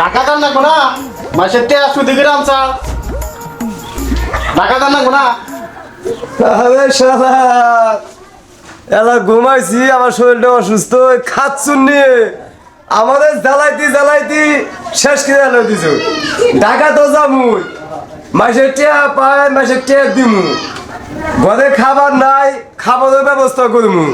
টাকা লাগবো না মাসের তে টাকা লাগবো না আরে শালা, এলা ঘুমাইছি, আমার শরীরটা অসুস্থ খাচ্ছুন নিয়ে আমাদের জ্বালাইতি জ্বালাইতি, শেষ করে আলো দিছ? তো যামুই মাসের টিয়া পায়, মাসের টিয়া দিমু। ঘরে খাবার নাই, খাবারের ব্যবস্থা করমু।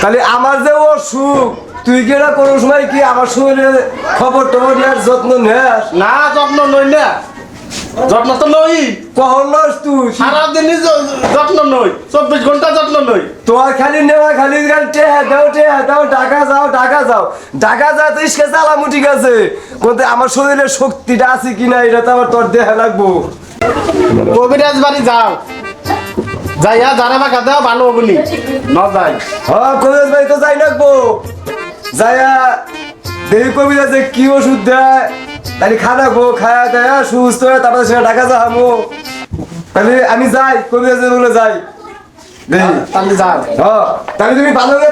তাহলে আমার যে অসুখ তুই কি এটা কোনো সময় কি আমার শরীরের খবর টবর নেয়ার যত্ন নেস? না যত্ন নই না। যত্ন তো নই। কখন নস তুই? সারাদিনই যত্ন নই চব্বিশ ঘণ্টা যত্ন নই। তোমার খালি নেওয়া খালি টেহা দাও টেহা দাও টাকা যাও টাকা যাও। টাকা যা তো ইসকে চালামু ঠিক আছে। কিন্তু আমার শরীরে শক্তিটা আছে কিনা এটা তো আমার তোর দেহা লাগবো। কবিরাজ বাড়ি যাও। যাইয়া যারা বা ভালো বলি ন যাই। হ্যাঁ কবিরাজ ভাই তো যাই লাগবো। যাইয়া দেবী কবিরাজে কি ওষুধ দেয় তাহলে খানা গো খায়া দেয়া সুস্থ হয়ে তারপরে সেটা টাকা যা হামো তাহলে আমি যাই কবিরাজের বলে যাই। তাহলে তুমি ভালো করে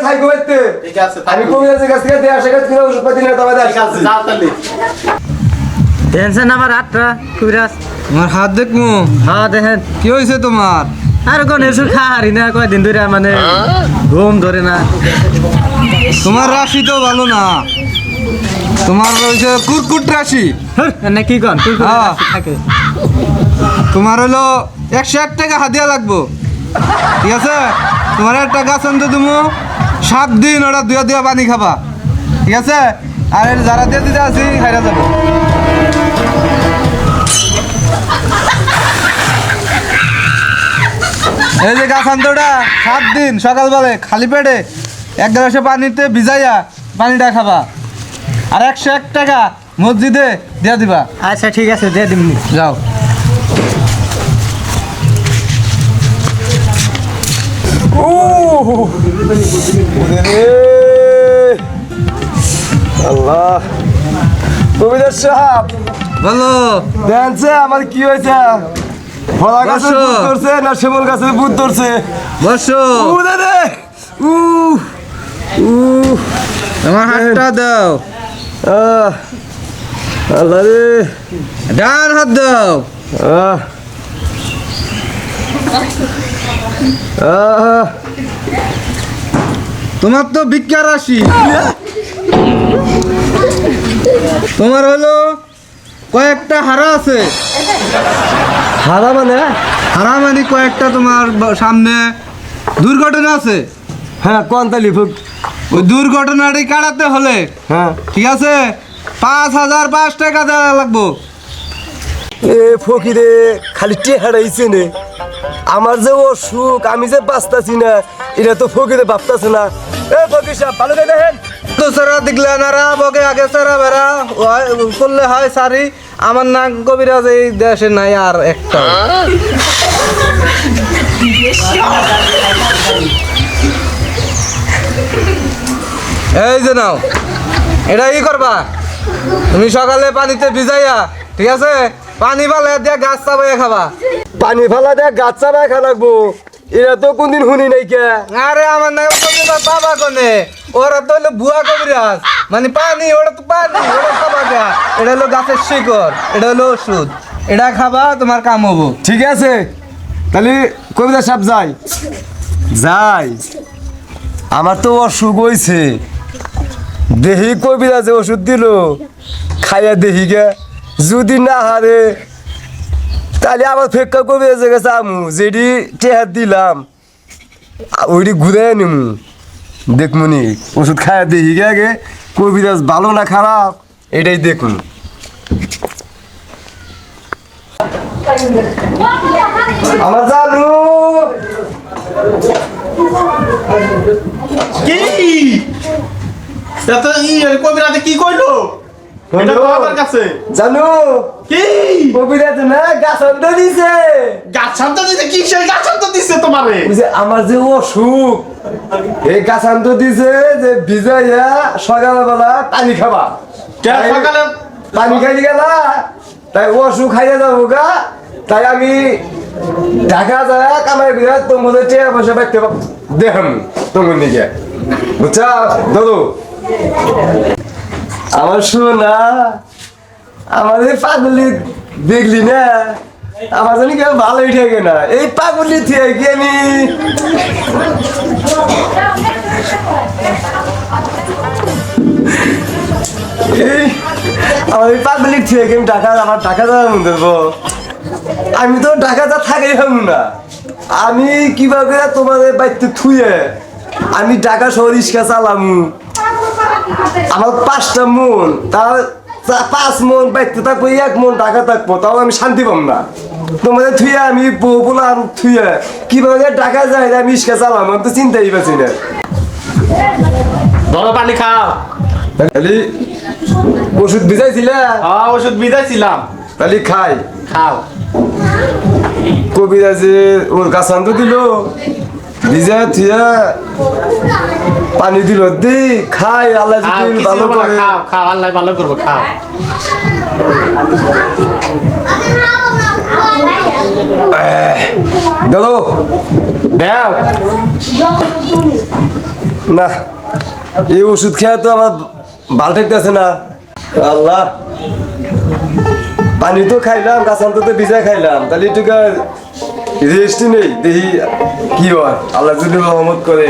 ঠিক আছে আমি কাছ থেকে দেয়া ওষুধ পাতি তবে টেনশন আমার কবিরাজ। আমার হাত দেখমু হ্যাঁ দেখেন। কি হয়েছে তোমার? আর কোন ওষুধ খা হারি না কয়দিন ধরে মানে ঘুম ধরে না। তোমার রাশি তো ভালো না। তোমার হয়েছে কুরকুট রাশি। না কি কন? হ্যাঁ। থাকে। তোমার হলো একশো এক টাকা হাতিয়া লাগবো। ঠিক আছে? তোমার একটা গাছ আনতে তুমি সাত দিন ওটা দুয়া দুয়া পানি খাবা। ঠিক আছে? আর যারা দিয়ে দিতে আছি খাইরা যাব। এই যে গাছ আনতোটা সাত দিন সকালবেলায় খালি পেটে এক গ্লাসে পানিতে ভিজাইয়া পানিটা খাবা। আর একশো এক টাকা মসজিদে দিয়া দিবা। আচ্ছা ঠিক আছে দিয়ে দিমনি। যাও। আল্লাহ। কবিদার সাহেব বলো। দেখছে আমার কি হয়েছে? ফলা গাছে বসো। ধরছে না শিমল গাছে বুধ ধরছে। বসো। উ দাদা উ উ তোমার হাতটা দাও। আহ, আল্লাহ রে। ডান হাত দাও। আহ আহ। তোমার তো ভিক্ষা রাশি। তোমার হলো কয়েকটা হারা আছে। হারা মানে? হারা মানে কয়েকটা তোমার সামনে দুর্ঘটনা আছে। হ্যাঁ কোন তালি ফুক? ওই দুর্ঘটনাটি কাটাতে হলে হ্যাঁ। ঠিক আছে? পাঁচ হাজার পাঁচ টাকা দেওয়া লাগবো। এ ফকিরে খালি টেহারাইছে নে আমার যে অসুখ আমি যে বাঁচতাছি না এটা তো ফকিরে ভাবতাছে না। এ ফকির সাহেব ভালো দেখেন। তো সারা দেখলে নারা বকে আগে সারা বেড়া। করলে হয় সারি। আমার নাম কবিরাজ এই দেশে নাই আর একটা। এই যে নাও, এটা কি করবা? তুমি সকালে পানিতে ভিজাইয়া, ঠিক আছে? পানি পালে দিয়া গাছ চাবাইয়া খাবা। পানি ফালা দেয়া গাছ চাবাই খা লাগবো। এরা তো কোনদিন শুনি নাই কে? আরে আমার কবিরাজ বাবা কোনে। ওরা তো হলো বুয়া কবিরাজ। মানে পানি ওটা তো পানি ওটা খাবা এটা হলো গাছের শিকড় এটা হলো ওষুধ। এটা খাবা তোমার কাম হব। ঠিক আছে। তাহলে কবিতা সাহেব যাই। যাই। আমার তো অসুখ হয়েছে দেহি কবিতা যে ওষুধ দিল খাইয়া দেহি গে। যদি না হারে তাহলে আবার ফেক্কা কবিতা যে গেছে আমু যেটি টেহার দিলাম। ওইটি ঘুরে নিমু। দেখমুনি ওষুধ খাইয়া দেহি গে আগে, কবিরাজ ভালো না খারাপ? এটাই দেখুন। আমার জানু। কি? কবিরাজে কি জানু। কি? কবিরাজ না দিছে। দিছে? কি সেই দিছে তোমারে? বুঝে আমার যে অসুখ এই দিছে যে ভিজাইয়া সকালবেলা পানি খাবা। সকালে পানি খাইতে গেলা তাই অসুখ খাইয়া যাব গা। তাই আমি ঢাকা যায় কামাই বিরাট তোমাদের টেয়া পয়সা পাইতে দেখাম তোমার দিকে। বুঝছা? দাদু। আমার শোনা আমাদের পাগলি দেখলি না? আমার জানি কেউ ভালোই ঠেকে না। এই পাগলি থেকে আমি এই আমার এই পাগলি থেকে আমি টাকা আমার টাকা দেওয়ার মধ্যে দেবো? আমি তো টাকাটা থাকাই হব না। আমি কীভাবে তোমাদের বাড়িতে থুয়ে আমি টাকা রিক্সা চালামু? আমার পাঁচটা মন তার পাঁচ মন বাইতে থাকব এক মন টাকা থাকব তাও আমি শান্তি পাম না। তোমাদের থুয়ে আমি বউ বলাম থুয়ে কীভাবে টাকা যায় আমি ইস্কা চালাম আমি তো চিন্তাই পাচ্ছি না। ধরো পানি খাও। তাহলে ওষুধ ভিজাইছিলে? হ্যাঁ ওষুধ বিদাইছিলাম তাহলে খাই। খাও। কবিরা যে ওর কাছান্ত দিল। ভিজা থুয়া পানি দিল দি খাই আল্লাহ যদি ভালো করে। খাও খাও আল্লাহ ভালো করব খাও। দাদু। দেও। না এই ওষুধ খেয়ে তো আমার ভালো ঠেকতেছে না। আল্লাহ। পানি তো খাইলাম কাঁচান্ত তো ভিজা খাইলাম। তাহলে একটু রেস্টই নেই, দেখি কি হয়। আল্লাহ যদি রহমত করে।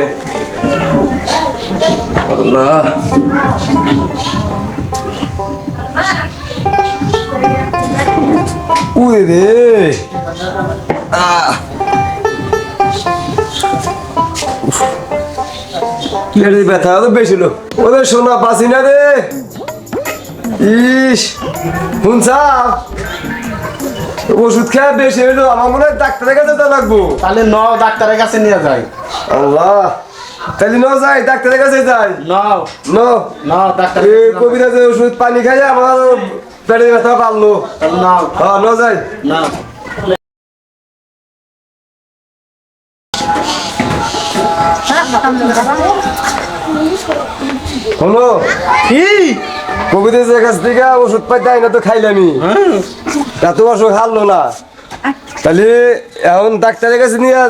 রে। ব্যথা তো বেশি লোক ওদের সোনা, পাসি না রে। ইস। শুনছা ওষুধ খেয়ে বেশি হইল আমার মনে হয় ডাক্তারের কাছে তো লাগবো। তাহলে ন ডাক্তারের কাছে নিয়ে যাই। আল্লাহ তাহলে ন যাই ডাক্তারের কাছে যাই। নাও ন। ন ডাক্তার এই কবিরাজের যে ওষুধ পানি খাই আমার পেটে ব্যথা পারল হ্যাঁ ন যাই। নাও। হলো? কি? কবিদের যে কাছ থেকে ওষুধ পাই দেয় না তো খাইলামি এত অসুখ হারলো না। তাহলে এখন ডাক্তারের কাছে নিয়ে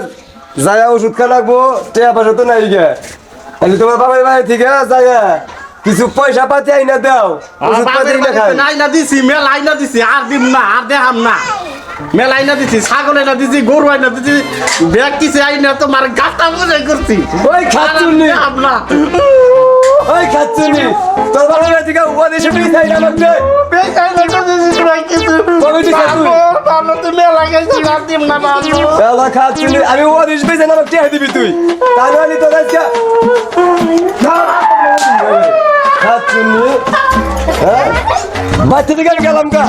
যায় ওষুধ খা লাগবো টেয়া পয়সা তো নাই গে। তাহলে তোমার বাবার বাড়ি থেকে যায় কিছু পয়সা পাতি আইনা দাও। ওষুধ পাতি না খাই। আইনা দিছি মেল আইনা দিছি আর দিম না আর দেখাম না। মেল আইনা দিছি ছাগল আইনা দিছি গরু আইনা দিছি ব্যাগ কিছু আইনা তোমার গাছটা বুঝে করছি। ওই খাচ্চুন্নি। আর দেখাম না ওই খাচ্ছুনি তোর বাবার বাড়ি থেকে ওদের সাথে খাই না ব্যাগ আইনা তো দিছি তোরা কিছু। কবে দিছিস তুই? বাবু, বাবু, তুই মেল লাগাইছি আর দিম না বাবু। এলা খাচ্ছুনি আমি ওদের বেঁচে না টেয়া দিবি তুই। তাহলে তোর আজকে খাচ্ছুনি হ্যাঁ? বাচ্চা থেকে গেলাম গা।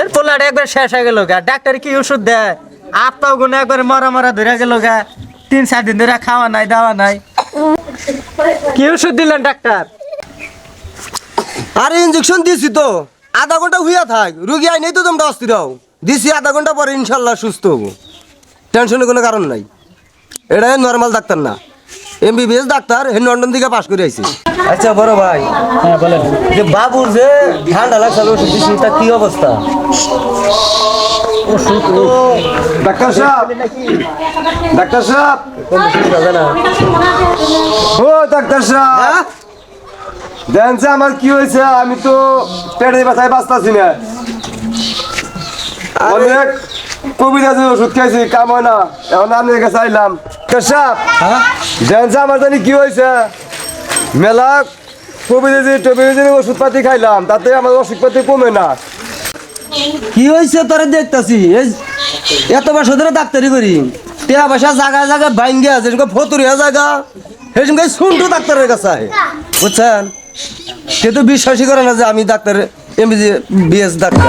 এর পোলাটা একবার শেষ হয়ে গেল গা। ডাক্তার কি ওষুধ দেয়? আত্মাও গুনে একবার মরা মরা ধরে গেল গা। তিন চার দিন ধরে খাওয়া নাই, দাওয়া নাই। কি ওষুধ দিলেন ডাক্তার? আরে ইঞ্জেকশন দিছি তো। আধা ঘণ্টা হুইয়া থাক। রুগী আইনেই তো তোমরা অস্থির হও। দিছি আধা ঘণ্টা পরে ইনশাল্লাহ সুস্থ হব। টেনশনের কোনো কারণ নাই। এটা নর্মাল ডাক্তার না। এমবিবিএস ডাক্তার হে লন্ডন থেকে পাশ করে আইছি আচ্ছা বড় ভাই। হ্যাঁ বলেন। যে বাবুর যে ঠান্ডা লাগছে ওষুধ দিছি তা কি অবস্থা? ডাক্তার সাহেব ডাক্তার সাহেব। ও ডাক্তার সাহেব। দেন যে আমার কি হয়েছে আমি তো পেটের ব্যথায় বাঁচতাছি না। অনেক কবিরাজি ওষুধ খাইছি কাম হয় না। এখন আপনার কাছে আইলাম। ডাক্তার সাহেব আমার জানি কি হয়েছে। মেলা কবিরাজি টবিরাজি ওষুধ পাতি খাইলাম তাতে আমার ওষুধ পাতি কমে না। কি হয়েছে তোরে দেখতাছি? এত বছর ধরে ডাক্তারি করি। টিয়া পয়সা জায়গায় জায়গায় ভাঙ্গে আছে যেরকম ফতুরিয়া জায়গা সঙ্গে শুনটু ডাক্তারের কাছে বুঝছেন? সে তো বিশ্বাসই করে না যে আমি ডাক্তার এমবিজি বিএস ডাক্তার।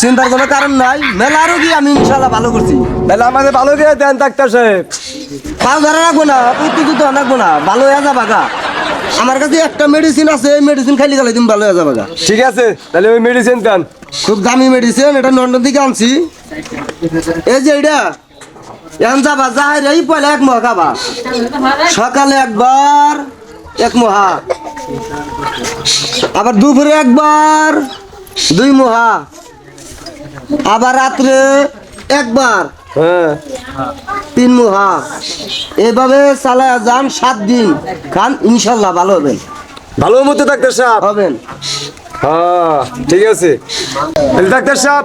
চিন্তার কোনো কারণ নাই। মেলা আরও কি আমি ইনশাল্লাহ ভালো করছি। মেলা আমাদের ভালো করে দেন ডাক্তার সাহেব। পাঁচ ধরে রাখব না প্রত্যেক তো রাখব না ভালো হয়ে যাবা গা। আমার কাছে একটা মেডিসিন আছে এই মেডিসিন খাইলে গেলে তুমি ভালো হয়ে যাবা গা। ঠিক আছে তাহলে ওই মেডিসিন দেন। খুব দামি মেডিসিন এটা লন্ডন থেকে আনছি। এই যে এটা এখন যাবা যাই রে পয়লা এক মহা খাবা। সকালে একবার এক মহা। আবার দুপুরে একবার দুই মহা। আবার রাত্রে একবার। হ্যাঁ। তিন মুহা। এভাবে চালায় যান সাত দিন। খান ইনশাল্লাহ ভালো হবেন। ভালো মতো ডাক্তার সাহেব। হবেন। হ্যাঁ ঠিক আছে। ডাক্তার সাহেব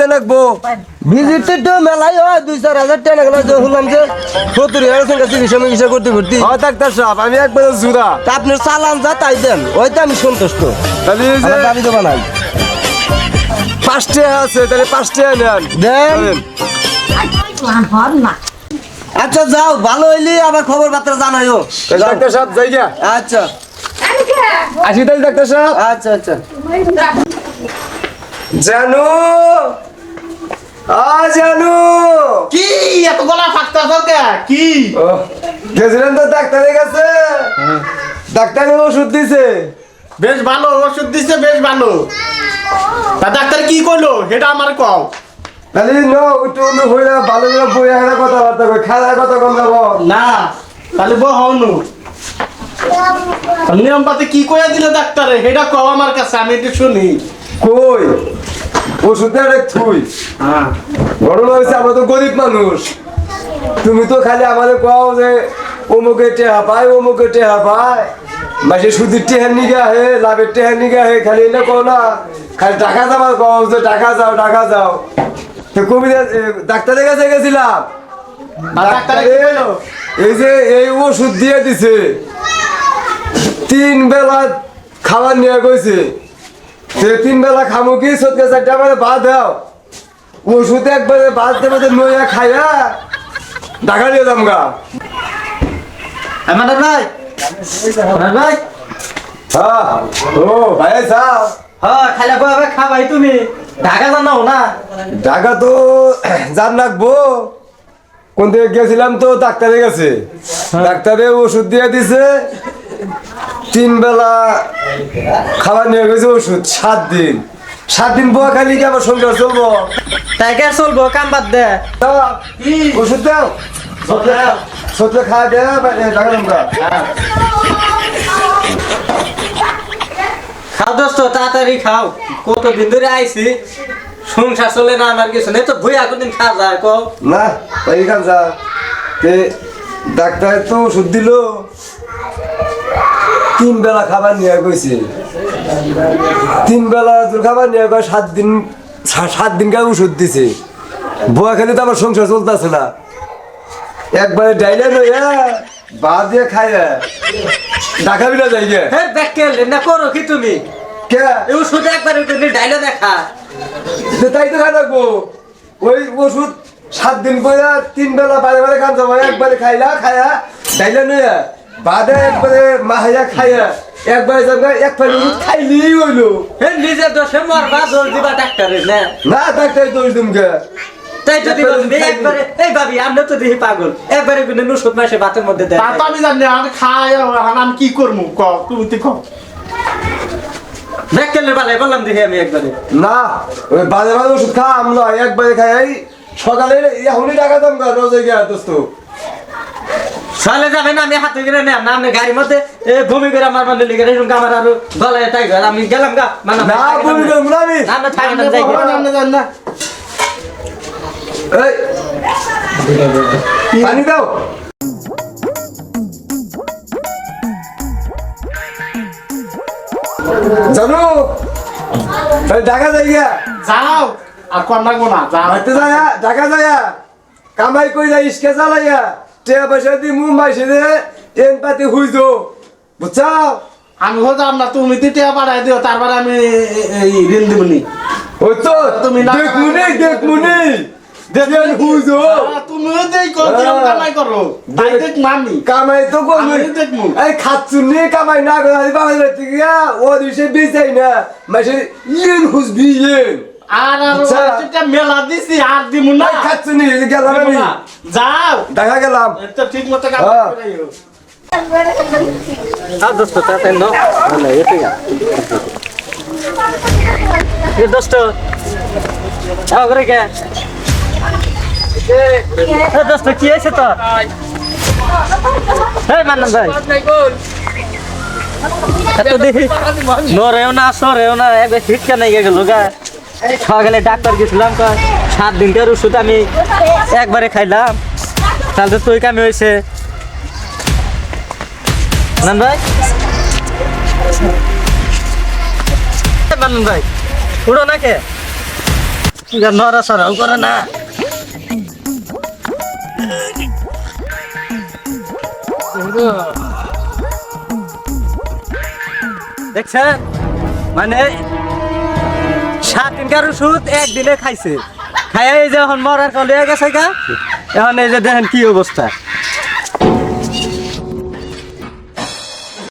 দেন রাখব ভিজিট তো মেলাই হয় দুই চার হাজার টাকা গেলে যে হলাম যে সত্তর হাজার সঙ্গে চিকিৎসা মিকিৎসা করতে করতে। হ্যাঁ ডাক্তার সাহেব আমি একবারে জুরা। তা আপনার চালান যা তাই দেন। ওইটা আমি সন্তুষ্ট। তাহলে দাবি পাঁচটা আছে তাহলে পাঁচটা নেন। দেন। আচ্ছা যাও ভালো হইলে আবার খবর বার্তা জানাইও ডাক্তার সাহেব যাই গা আচ্ছা। আসি তাহলে ডাক্তার সাহেব। আচ্ছা আচ্ছা। জানু! আ জানু! কি এত গলা ফাঁকতা কে? কি? গেছিলেন তো ডাক্তারের কাছে। ডাক্তারে ওষুধ দিছে। বেশ ভালো ওষুধ দিছে বেশ ভালো। তা ডাক্তার কি করল সেটা আমার কও। তাহলে নো একটু অন্য হইলে ভালো করে বই একটা কথাবার্তা কই খেলার কথা কম যাব না তাহলে বউ হনু নিয়ম পাতে কি কইয়া দিল ডাক্তারে? সেটা কও আমার কাছে আমি একটু শুনি। কই? ওষুধটা রেখ থুই। হ্যাঁ। ঘটনা হয়েছে আমরা তো গরিব মানুষ। তুমি তো খালি আমাদের কও যে অমুকে টেহা পায় অমুকে টেহা পায়। মাসে সুদির টেহার নিগে হে লাভের টেহার নিগে হে খালি এটা কও না খালি টাকা যাবার কও যে টাকা যাও টাকা যাও তো কবিতা ডাক্তারের কাছে গেছিলাম। কি এই যে এই ওষুধ দিয়ে দিছে। তিন বেলা খাবার নিয়ে গেছে সে তিন বেলা খামু কি? সত্যি চারটা মানে বাদ দাও। ওষুধ একবারে বাদ দেবে নইয়া খাইয়া ঢাকা নিয়ে যাম গা আমার ভাই আমার ভাই। হ্যাঁ ও ভাই যাও। হ্যাঁ খাইলা কবে খাবাই তুমি? ঢাকা জানাও না ঢাকা তো জান রাখব কোন থেকে গেছিলাম তো ডাক্তারের কাছে ডাক্তারে ওষুধ দিয়ে দিছে। তিন বেলা খাবার নিয়ে গেছে ওষুধ সাত দিন। সাত দিন পোয়া খালি কি আমার সংসার চলবো? তাই কে চলবো কাম বাদ দে। ওষুধ দাও। সত্যি খাওয়া দেয় টাকা খাও দোস্ত তাড়াতাড়ি খাও। কতদিন ধরে আইছি। সংসার চলে না আমার কিছু নেই তো ভুইয়া কোনদিন খাওয়া যায় কো না তাই খান যা। তে ডাক্তার তো ওষুধ দিল। তিন বেলা খাবার নিয়ে গেছে তিন বেলা তোর খাবার নিয়ে গেছে সাত দিন সাত দিন কার ওষুধ দিছে। বুয়া খেলে তো আমার সংসার চলতেছে না। একবারে ডাইলে নইয়া বা দিয়ে খাইয়া ডাকাবি না যাই গে হে ব্যাকে না করো কি তুমি? কে? এই ওষুধ একবার ডাইলে দেখা। তাই তো খাই রাখব ওই ওষুধ সাত দিন পরে তিন বেলা বারে বারে খান যাব। একবারে খাইলা খায়া খাইলা নয়া বাদে একবারে মাহাইয়া খাইয়া একবারে যাবে এক ফাইল খাইলেই হইল। হে নিজের দোষে মরবা দোষ দিবা ডাক্তারের না। না ডাক্তার দোষ দিমকে তাই যদি বলবি একবারে এই ভাবি আমরা তো দেখি পাগল। একবারে কিন্তু ওষুধ মাসে ভাতের মধ্যে দেয়। তা তো আমি জানি আমি খাই আর আমি কি করব? ক তুমি তুই কও। ব্যাকেলের বেলায় বললাম দেখি আমি একবারে। না ওই বাজে বাজে ওষুধ খা আমলো একবারে খাই। সকালে এখনই টাকা দাম গা রোজে গিয়া দোস্ত। চলে যাবে না আমি হাতে গেলে না না আমি গাড়ির মধ্যে এ ভূমি করে আমার মানে লিখে রেখে আমার আরও গলায় তাই গেল। আমি গেলাম গা মানে না বলি না আমি। না না থাকি না যাই না, না। এই পানি দাও। জানো ঢাকা যাই গিয়া যাও আর কর লাগবো না যাও। যায়া ঢাকা যায়া কামাই কইরা ইসকে চালাইয়া টিয়া পয়সা দি মুম্বাই সে দে এন পাতি হুইজো। বুঝছাও? আমি হতাম না তুমি তিতিয়া পাঠাই দিও তারপরে আমি ঋণ দিবনি। ওই তো তুমি না- দেখ দেখ হুইজো তুমিও দেই কর কামাই করো? তাই দেখ মামি। কামাই তো করবি আমি দেখব। এই খাচ্ছুনি কামাই না করে আলি বাবা রে গিয়া ও দিছে বেচাই না। মাসে ইয়েন হুজবি ইয়েন আর আর আচ্ছা। ওষুধটা মেলা দিছি আর দিমু না। খাচ্ছি নি এই যে গেলাম আমি। যাও। দেখা গেলাম। তো ঠিক মতো কাজ হ্যাঁ। করে আইও। আর দোস্ত তাতে নো না এতে গা এ দোস্ত আও করে কে? এ দোস্ত, কি আছে তো এই মান্নান ভাই। এত দেখি নরেও না, সরেও না একবার শিক্ষা নাই গেল গা সকালে ডাক্তার গেছিলাম কয়, সাত দিনকার ওষুধ আমি একবারে খাইলাম। তাহলে তো তুই কামি হয়েছে। নান ভাই। মানন ভাই, উড়ো না কে নরা সরাও করে না। দেখছেন? মানে সাত দিনকার ওষুধ একদিনে খাইছে। খাইয়া এই যে এখন মরার কলে গেছে গা। এখন এই যে দেখেন কি অবস্থা।